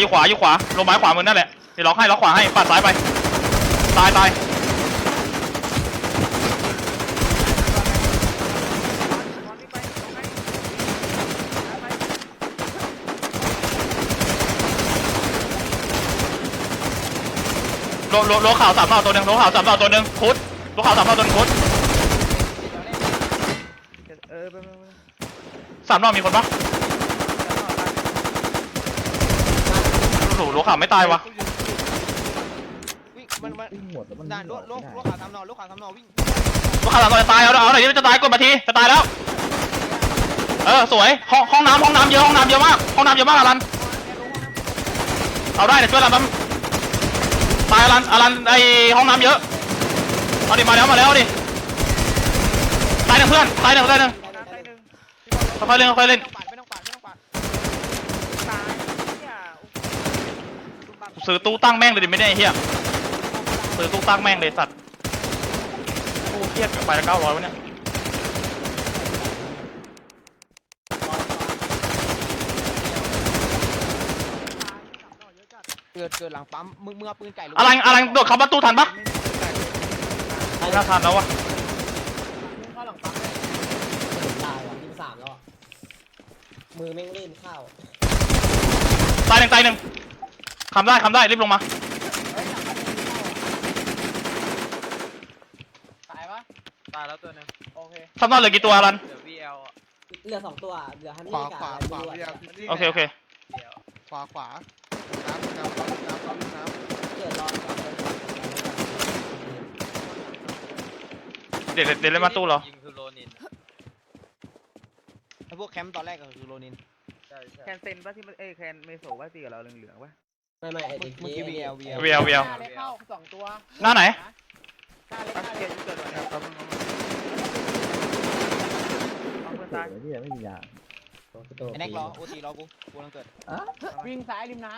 อยู่ขวาอยู่ขวาอยู่ขวาลงไม้ขวามือนั่นแหละเดี๋ยวล็อกให้ล็อกขวาให้ปัดซ้ายไป ตายตายโลโลโลข่าวสามเราตัวหนึ่งโลข่าวสามเราตัวหนึ่งคุดโลข่าวสามเราตัวหนึ่งคุดเออไปไปไปสามเรามีคนปะ โหโลข่าวไม่ตายวะวิ่งมันมันวิ่งหมดแล้วมันด่านวิ่โลงกอโลอกกไม่โลได้กขาสามนอโลกขาสามนอวิ่งโลข่าวสามเราจะตายเอาเอาหน่อยดิจะตายกดมาทีจะตายแล้ว เออสวยห้องห้องน้ำห้องน้ำเยอะห้องน้ำเยอะมากห้องน้ำเยอะมากอลันเอาได้เดี๋ยวช่วยอลันแป๊บตายอลันอลันไอห้องน้ำเยอะเอาดิมาแล้วมาแล้วเอาดิตายหนึ่งเพื่อนตายหนึ่งตายหนึ่งน้ำได้หนึ่งค่อยๆเล่นค่อยๆเล่น ไม่ต้องปาดไม่ต้องปาดไม่ต้องปาด ตายเนี่ยลูกบัง ซื้อตู้ตั้งแม่งเลยดิไม่ได้ไอ้เฮียซื้อตู้ตั้งแม่งเลยสัตว์โอ้เทียบกับไปละเก้าร้อยวะเนี่ยเกิดเกิดหลังปั๊มมึงมึงเอาปืนไก่ลูกอลันอลันโดดเข้าประตูทันปะไม่น่าทันแล้ววะเข้าหลังปั๊มตายว่ะทีมสามแล้วอะมือแม่งลื่นเข้าตายหนึ่งตายหนึ่ง คำได้คำได้รีบลงมา ตายปะตายแล้วตัวหนึงโอเคคำนอนเหลือกี่ตัวอลันเดี๋ยว VL อะเหลือสองตัวเหลือฮันขนี่วากับขวาอะไรขวาไม่เรียรู้กอะโอเคโอเค เดี๋ยวขวาขวาน้ำน้ำน้ำน้ำน้ำเกิดรอดก่อนเลยเดี๋ยวเดี๋ยวเดี๋ยวเล่นมาตู้เหรอ ยิงคือโลนินไอพวกแคมป์ตอนแรกก็คือโรนิน ใช่ใช่แคนเซนป่ะที่มันเอ้ยแคนเมโซป่ะตีกับเราเหลืองๆป่ะ ไม่ไม่ไอ้เมื่เด็อกกี้เจ๊ VL VL เวียวเวียวหน้าเล็กเข้าสองตัวหน้าไหน หน้าเล็กหน้าเล็กเกิดวันนี้แป๊บนึงเอาเพื่อนตายที่ยังไม่มียาไอ้แน็กรอโอทีรอกูกูกำลังเกิดวิ่งซ้ายริมน้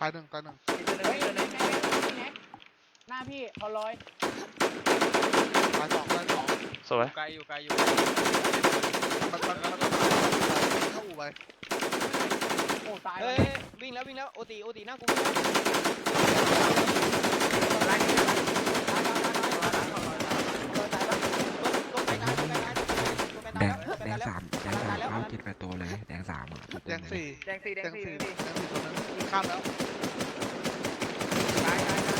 ตายหนึ่งตายหนึ่งอีกตัวหนึงอีกตัวหนึงำแน็กหน้าพี่เขาลอยตายสองตายสองสวยไกลอยู่ไกลอยู่มันมันมันเข้าอู่ไปโอ้ตายเฮ้ยวิ่งแล้ววิ่งแล้วโอทีโอทีหน้ากูไล่นี่ตัวไก่ตายตัวไก่ตายตัวไก่ตายแดงตัวไก่แดตายงแล้วสามแดงสามเอาเจ็ดแปดตัวเลยแดงสามอะทุกแดตัวงเลยสี่แดงสี่แดแดงงสี่สี่แดงแดสี่งสี่ตัวนึงมีข้ามแล้วตายตายตาย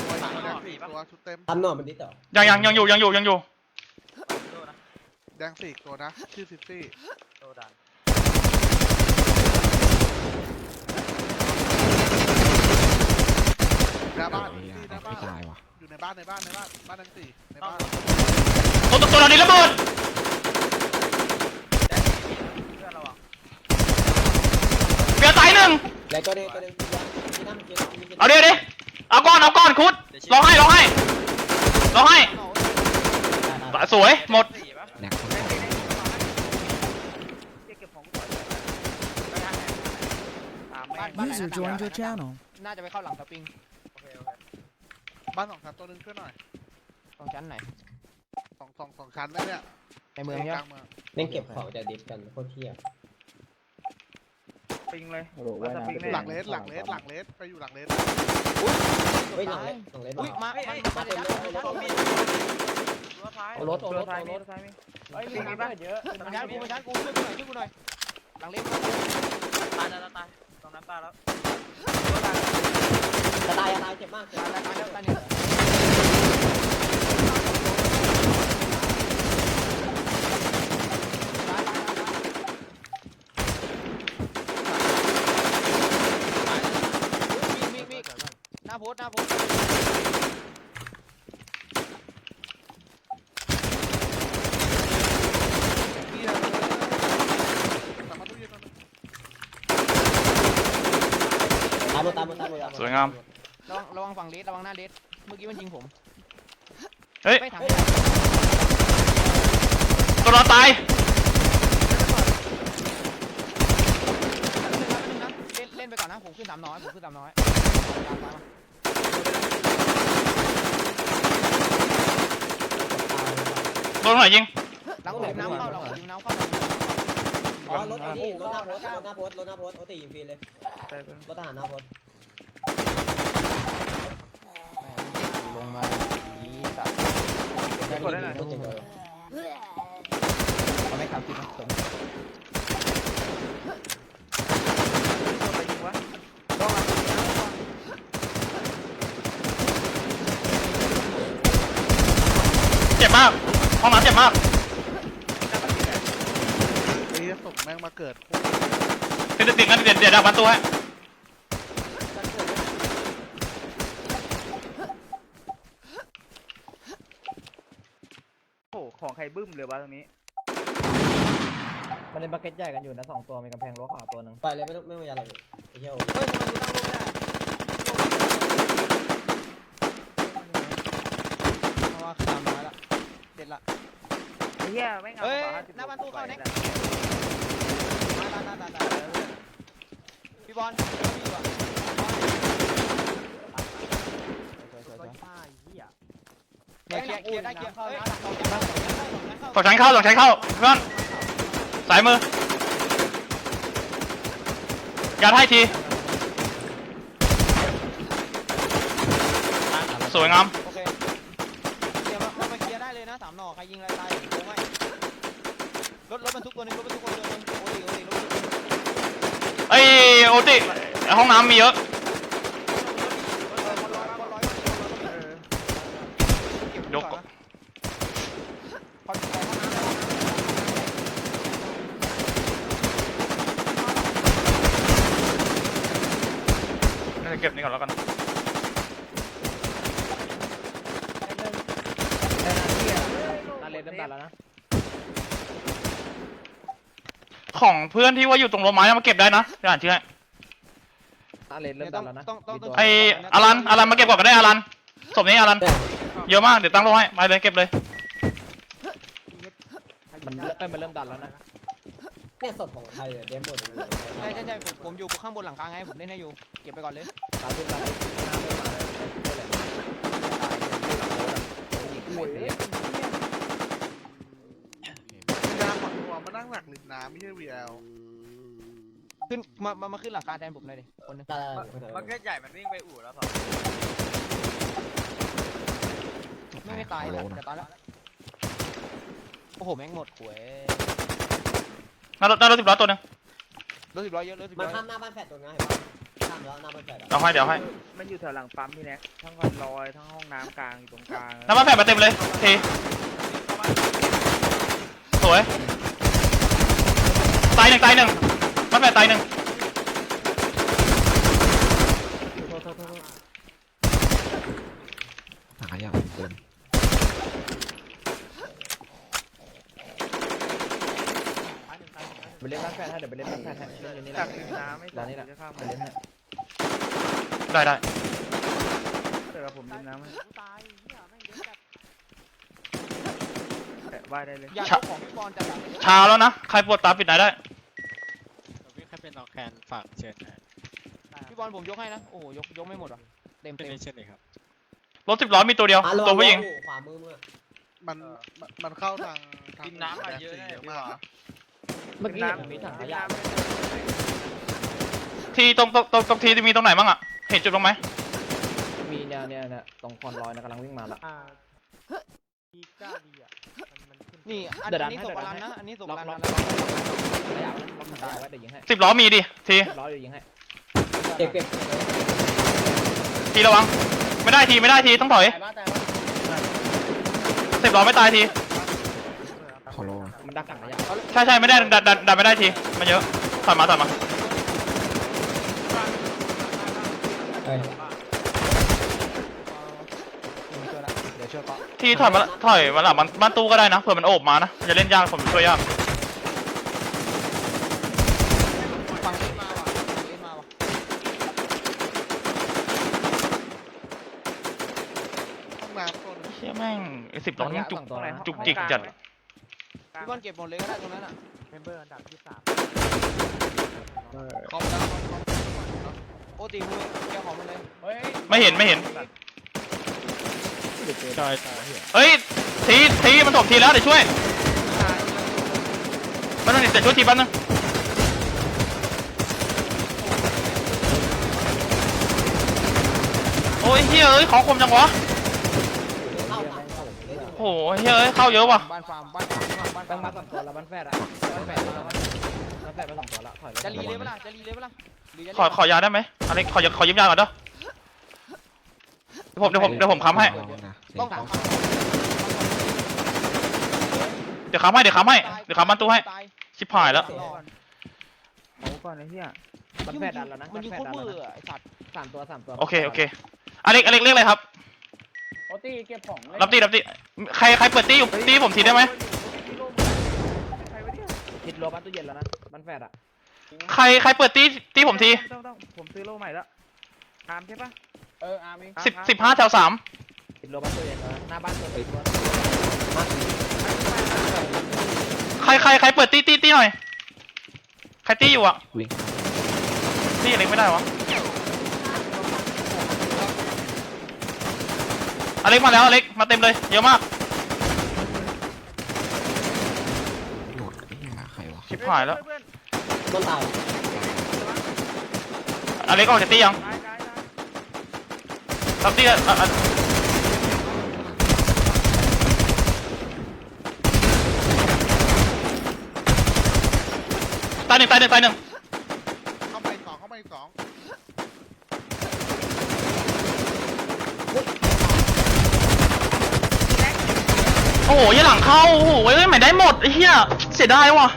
ตัวแดงสี่ตัวชุดเต็มทำหน่อยมันนิดเดียวยังยังยังอยู่ยังอยู่ยังอยู่โลนะแดงสี่ตัวนะชื่อซิตี้โลดัน หน้าบ้านไอ้ซิยาตี้หน้าบ้าไม่นตายว่ะอยู่ในบ้านในบ้านในบ้านบ้านแดงสี่ในบ้านตัวตัวตัวเรานี้ระเบิดเพื่อนระวังเบียร์ตายหนึ่งแล้วก็เด็กก็เด็กที่นั่นกินกินเอาเดี๋ยวดิเอาก้อนเอาก้อนคุดร้องให้ร้องให้ร้องให้สวยหมดสี่ปะแดงคนสองเก็บของก่อนตามแม่บ้านงบ้านไหนนะน่าจะไปเข้าหลังสปริงโอเคโอเค บ้านสองชั้นตัวนึงช่วยหน่อยตรงชั้นไหนสองสองสองชั้นเลยเนี่ยในเมืองกใช่ไหมลางเมืองเล่นเก็บของจากดิฟกันโคตรเที่ยปิงเลยโอ้โหว่ายน้ำไป หลังเลสหลังเลสหลังเลสไปอยู่หลังเลสเฮ้ยหลังเล็กหลังเล็กอุ้ยมามามาเดี๋ยวนะตัวท้ายเอารถเอาตัวรถท้ายเอารมีถตัวท้ายมีเฮ้ยมีน้ำเยอะมาชั้นกูมาชั้นกูช่วยกูหน่อยช่วยกูหน่อยหลังเล็กตายตายตายตรงนั้นตายแล้วจะตายจะตายเจ็บมากเจ็บตายมากตายแล้วตายเนี่ยมีมีห น้าโพสหน้าโพสเหี้ยเลยสามารถตู้เย็นตัวนึงตายหมดตายหมดตายหมดสวยงาม ระวังระวังฝั่งเลสระวังหน้าเลสเมื่อกี้มันยิงผมเฮ้ย ไม่ถังตัวเราตายเล่นเล่นไปก่อนนะผมขึ้นสามน้อยผมขึ้นสามน้อย โดนหน่อยยิงหลังผมน้ำเข้าหลังผมน้ำเข้าอ๋อรถไอ้นี่รถหน้าโพสต์รถหน้าโพสต์รถหน้าโพสต์โอตียิงฟรีเลยรถทหารหน้าโพสต์ลงมาดีสัตว์กดได้หน่อยรถจริงเลยเขาไม่ขับคิดนะผมตัวไปยิงวะต้องมาเจ็บมาก ห้องน้ำเจ็บมากไอ้ศพแม่งมาเกิดติดติดกันเดี๋ยวเดี๋ยวดักมันตัวให้โอ้โหของใครบึ้มเลยวะตรงนี้ มันเล่นบักเก็ตใหญ่กันอยู่นะสองตัวมีกำแพงรั้วขาวตัวหนึ่งไปเลยไม่ต้องไม่ต้องยันอะไรไอ้เหี้ยโอ้เฮ้ยทำไมกูตั้งรูปไม่ได้เพราะว่าขึ้นตามน้อยละ เด็ดละ ไอ้เหี้ยไม่งเอาเฮ้ยขว50หน้าบ้านตู้เข้าเนี่ยไปมาตาตาตาตาพี่บอลพี่อยู่อะสวยสวยสวยเคลียร์เคลียร์เคลียร์ได้เคลียร์เข้านะเข้าเข้าเข้าสองชั้นเข้าสองชั้นเข้าเพื่อนสายมือยัดให้ที สวยงาม โอเคเคลียร์มามาเคลียร์ได้เล ครยิงอะไรตายโอ้ไม่รถรถบรรทุกตัวนึงรถบรรทุกตัวนึงโอ้ยโอ้ยรถบรรทุกเอ้ยโอติห้องน้ำมีเยอะยกเก็บนี่ก่อนแล้วกัน ตาเลนเริ่มดันแล้วนะ ของเพื่อนที่ว่าอยู่ตรงโรไม้มาเก็บได้นะจะอ่านชื่อให้ตาเลนเริ่มดันแล้วนะต้องต้องต้อง ไออารันอารันมาเก็บก่อนก็ได้อารันศพนี้อารันเยอะมากเดี๋ยวตั้งโลให้ไปเลยเก็บเลย มันเอ้ยมันเริ่มดันแล้วนะเนี่ยศพของใครเนี่ยเดมหมดเลยใช่ใช่ใช่ผมผมอยู่ข้างบนหลังคาไงผมเล่นให้อยู่เก็บไปก่อนเลยตามขึ้นมายาฝัง ตัวมานั่งหลักริมน้ำไม่ใช่ VL ขึ้นมามามาขึ้นหลังคาแทนผมเลยดิคนนึงตามันก็ใหญ่มันวิ่งไปอู่แล้วเปล่าไม่ไม่ตายเลยจะตายแล้วโอ้โหแม่งหมดหวยหน้ารถหน้ารถสิบล้อตัวหนึงรถสิบร้อยเยอะรถสิบมันร้อยข้ามหน้าบ้านแฝดตรงนั้นเห็นปะข้ามแล้วหน้าบ้านแฝดอะเอาให้เดี๋ยวให้มันอยู่แถวหลังปั๊มพี่แน็กทั้งคอนลอยทั้งห้องน้ำกลางอยู่ตรงกลางน้ำมันแผ่นมาเต็มเลยทีสวย ตายหนึ่งตายหนึ่งมันแผ่นตายหนึ่งถังขยะบนไปเล่นบ้านแฟนให้เดี๋ยวไปเล่นบ้านแฟนให้เล่นอยู่นี่แหจาละกริมน้ำไม่ร้านนี้แหละจะข้ามไปมาเล่นให้ได้ได้เจอผมริมน้ำให้ แตะว่ายได้เลย อยากเอาของพี่บอลจะดับเช้าแล้วนะ ใครปวดตาปิดไหนได้วิ่งแค่เป็นออกแคนฝากเชิญนะพี่บอลผมยกให้นะ โอ้โหยกยกไม่หมดหรอเต็ม เป็นเต็มในเช่นเลยครับ รถสิบล้อมีตัวเดียวอะลงตัวผู้หญิง ขวามือมึงอะมันมันมันเข้าทางทางกินน้ำมาเยอะแดแน่นพี่มากว่าเมื่อกี้ผมมีถังขยะทีตรงตรงตรงตรงทีมีตรงไหนบ้างอะเห็นจุดบ้างไหมมีเนี่ยเนี่ยเนี่ยตรงคอนลอยนะกำลังวิ่งมาละดีก้าดีอะมั นมันขึ้นนี่อันเดี๋ยวดันนี้ให้ศพเดี๋ยวอดันลันให้นะ อันนี้ศพล็ออกลันล็อกนะขยะล็อกถังขยะไว้เดี๋ยวยิงให้สิบล้อมีดิทีร้อยอยู่ยิงให้เก็บเก็บทีระวัง ไม่ได้ทีไม่ได้ทีต้องถอยแต่ว่าแต่ว่าสิบล้อไม่ตายทีขอโลมันดักถังขยะใช่ใช่ไม่ได้ดันดันดันไม่ได้ทีมันเยอะถอยมาถอยมา เฮ้ย มีช่วยละเดี๋ยวช่วยเกาะ ทีถอยมาถอยมาหลังมันบ้านตู้ก็ได้นะเผื่อมันโอบมานะมันจะเล่นยากผมช่วยยากฟังเล่นมาว่ะฟังเล่นมาว่ะห้องน้ำตัวหนึงเชี่ยแม่งไอ้สิบล้อนี่จุกตัวไหนจุกจิกจัดพี่บอลเก็บหมดเลยก็ได้ตรงนั้นอะเมมเบอร์อันดับที่สามคอมดาวคอมคอมโอ้ตีมือเกี่ยวของมันเลยเฮ้ยไม่เห็นไม่เห็น ช่เฮ้ยทีทีมันถกทีแล้วเดี๋ยวช่วยมันต้องเดี๋ยวช่วยทีแป๊บนะโอ้ยเฮ้ยเอ้ยของคมจังวะโอ้โหเฮ้ยเอ้ยเข้าเยอะว่ะบ้านฟาร์มบ้านฟาร์มบ้านฟาร์มมาสองตัวล้บ้านแฟร์ะบ้านแฟดมาบ้านแฟดมาสองตัวละจะรีเลยเปล่าจะรีเลยเปล่าขอขอยาได้ไหมอันนี้ขอขอยืมยาก่อนเด้อ ผมเดี๋ยวผมเดี๋ยวผมค้ำให้ ต้องสามเดี๋ยวค้ำให้เดี๋ยวค้ำให้เดี๋ยวค้ำบ้านตู้ให้ตายชิบหายแล้ว เอาก่อนไอ้เหี้ยบ้านแฟดดันแล้วนะมันบ้านยิงแฟโคดตรดันมืแล้วอนะไอ้สัตว์สามตัวสามตัวโอเคโอเคอเล็กอเล็กเรียกอะไรครับ โอตี้เก็บของรับตีรับตีใครใครเปิดตีอยู่ตีผมทีได้ไหมติดรัวบ้านตู้เย็นแล้วนะบ้านแฟดอะใครใครเปิดตีตีผมที ต้องต้องผมซื้อโล่ใหม่แล้วอามใช่ปะ เอออาร์มีสิบสิบห้าแถวสามติดรัวบ้านตู้เย็นแล้วนะหน้าบ้านตัวติดรัวใครใครใครเปิดตีตีตีหน่อย ใครตีอยู่อะวิ่ง ตีอเล็กไม่ได้วะอเล็กมาแล้วอเล็กมาเต็มเลย เยอะมาก โหลดไอ้เหี้ยใครวะชิบหายแล้ว ต้นตายอเล็กออกจากตียังรับตีอะ อะอะตายหนึ่งตายหนึ่งตายหนึ่งเข้าไปสองเข้าไปสองโอ้โหยี่หลังเข้า โอ้โหเอ้ยไม่ได้หมดไอ้เหี้ยเสียดายว่ะ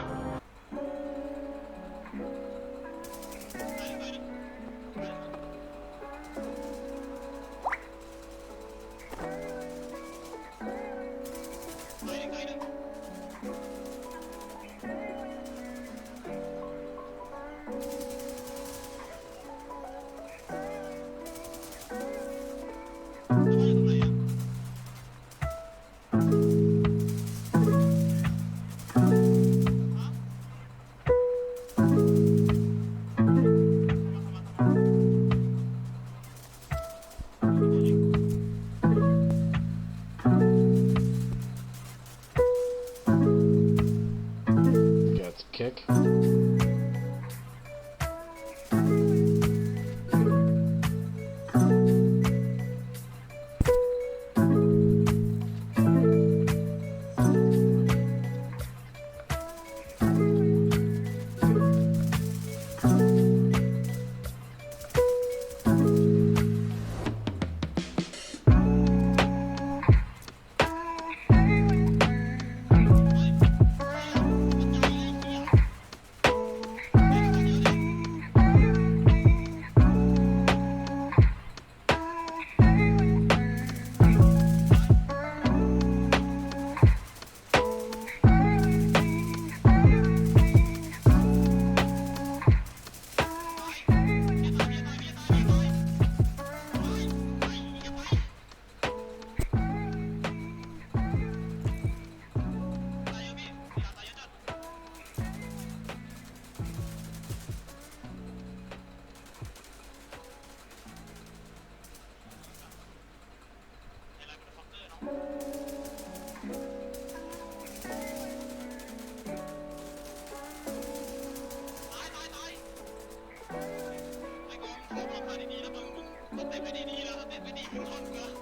มันเต็มไปดีๆแล้วเต็มไม่ดีเป็นคนเหรอ